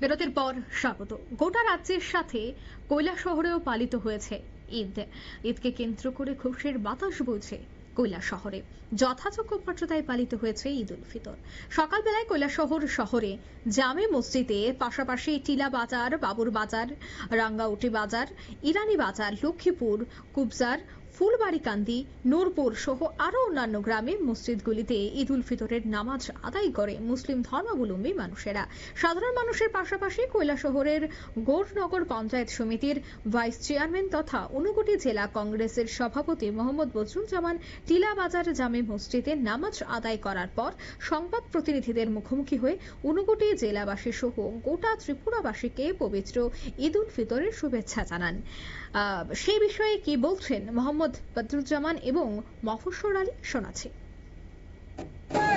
বিরতির পর স্বাগত। গোটা রাজ্যের সাথে কৈলা শহরেও পালিত হয়েছে ঈদ। ঈদকে কেন্দ্র করে খুশির বাতাস বইছে। কৈলা শহরে। যথাযোগ্য মর্যাদায় পালিত হয়েছে ঈদ উল ফিতর। সকালবেলায় কৈলাসহর শহরে জামে মসজিদে, পাশাপাশি টিলা বাজার, বাবুর বাজার, রাঙ্গাউটি বাজার, ইরানি বাজার, লক্ষ্মীপুর, কুবজার, ফুলবাড়িকান্দি, নূরপুর সহ আরও অন্যান্য গ্রামে মসজিদগুলিতে ঈদ উল ফিতরের নামাজ আদায় করে মুসলিম ধর্মাবলম্বী মানুষেরা। সাধারণ মানুষের পাশাপাশি কৈলাসহরের গৌরনগর পঞ্চায়েত সমিতির ভাইস চেয়ারম্যান তথা ঊনকোটি জেলা কংগ্রেসের সভাপতি মোহাম্মদ বজরুজ্জামান বাজার জামে মসজিদে নামাজ আদায় করার পর সংবাদ প্রতিনিধিদের মুখোমুখি হয়ে ঊনকোটি জেলাবাসী সহ গোটা ত্রিপুরাবাসীকে পবিত্র ঈদ উল ফিতরের শুভেচ্ছা জানান। সেই বিষয়ে কি বলছেন মোহাম্মদ বদরুজ্জামান এবং মফস্বর আলী শোনাচ্ছি।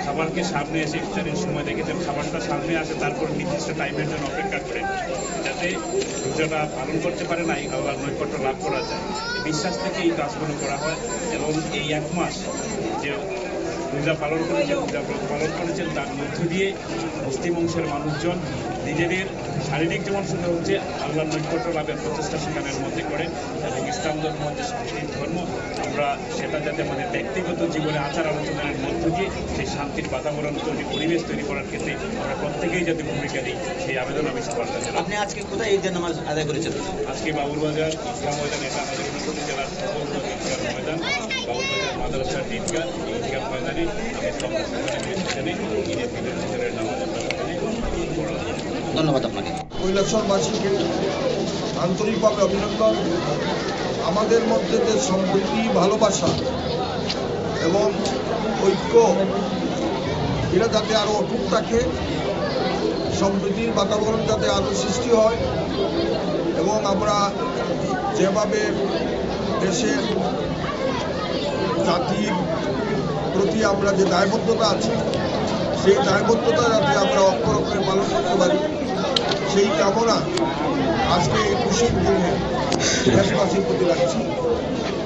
খাবারকে সামনে এসে ইফতারের সময় দেখেছেন খাবারটা সামনে আসে, তারপর নির্দিষ্ট টাইমের জন্য অপেক্ষা করেন যাতে রোজাটা পালন করতে পারে না, এই আল্লাহর নৈকট্য লাভ করা যায়। বিশ্বাস থেকে এই কাজগুলো করা হয় এবং এই এক মাস যে রোজা পালন করেছেন রোজা পালন করেছেন তার মধ্য দিয়ে মুসলিম অংশের মানুষজন নিজেদের শারীরিক যেমন শুনে হচ্ছে আল্লাহ নৈকট্য লাভের প্রচেষ্টা সেখানের মধ্যে করে। এবং ইসলাম ধর্ম হচ্ছে ধর্ম আমরা সেটা যাতে আমাদের ব্যক্তিগত জীবনে আচার আলোচনার মধ্য দিয়ে সেই শান্তির বাতাবরণ তৈরি পরিবেশ তৈরি করার ক্ষেত্রে আমরা প্রত্যেকেই যাতে ভূমিকা দিই সেই আবেদন আমি সবার কাছে আপনি আজকে কোথায় ঈদের নামাজ আদায় করেছেন? আজকে বাবুরবাজার ঈদগাহ ময়দান এটা আমাদের ঊনকোটি জেলার ময়দান বাবুরবাজার মাদ্রাসার ঈদগাহ এই ঈদগাহ ময়দানে আমি সেখানে ঈদের ফিতরের নামাজ ধন্যবাদ আপনাকে। কৈলাসরবাসীকে আন্তরিকভাবে অভিনন্দন। আমাদের মধ্যে যে সম্প্রীতি, ভালোবাসা এবং ঐক্য এরা যাতে আরও অটুট থাকে, সম্প্রীতির বাতাবরণ যাতে আরও সৃষ্টি হয় এবং আমরা যেভাবে দেশের জাতির প্রতি আমরা যে দায়বদ্ধতা আছে, সেই দায়বদ্ধতা যাতে আমরা অক্ষরক্ষরে পালন করতে পারি। সেই কামনা আজকে খুশির দিনে দেশবাসীর প্রতি রাখছি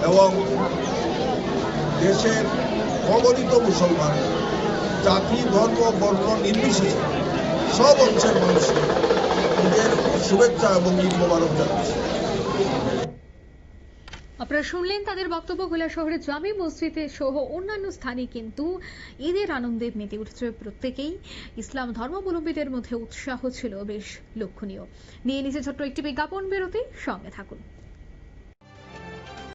এবং দেশের অগণিত মুসলমান, জাতি, ধর্ম, বর্ণ, নির্বিশেষে সব অংশের মানুষকে নিজের শুভেচ্ছা এবং মোবারক জানাচ্ছি। আপনারা শুনলেন তাদের বক্তব্য কৈলা শহরে জামে মসজিদে সহ অন্যান্য স্থানে কিন্তু ঈদের আনন্দে মেতে উঠেছে প্রত্যেকেই। ইসলাম ধর্মাবলম্বীদের মধ্যে উৎসাহ ছিল বেশ লক্ষণীয়। নিয়ে নিচে ছোট্ট একটি বিজ্ঞাপন বেরোতে সঙ্গে থাকুন।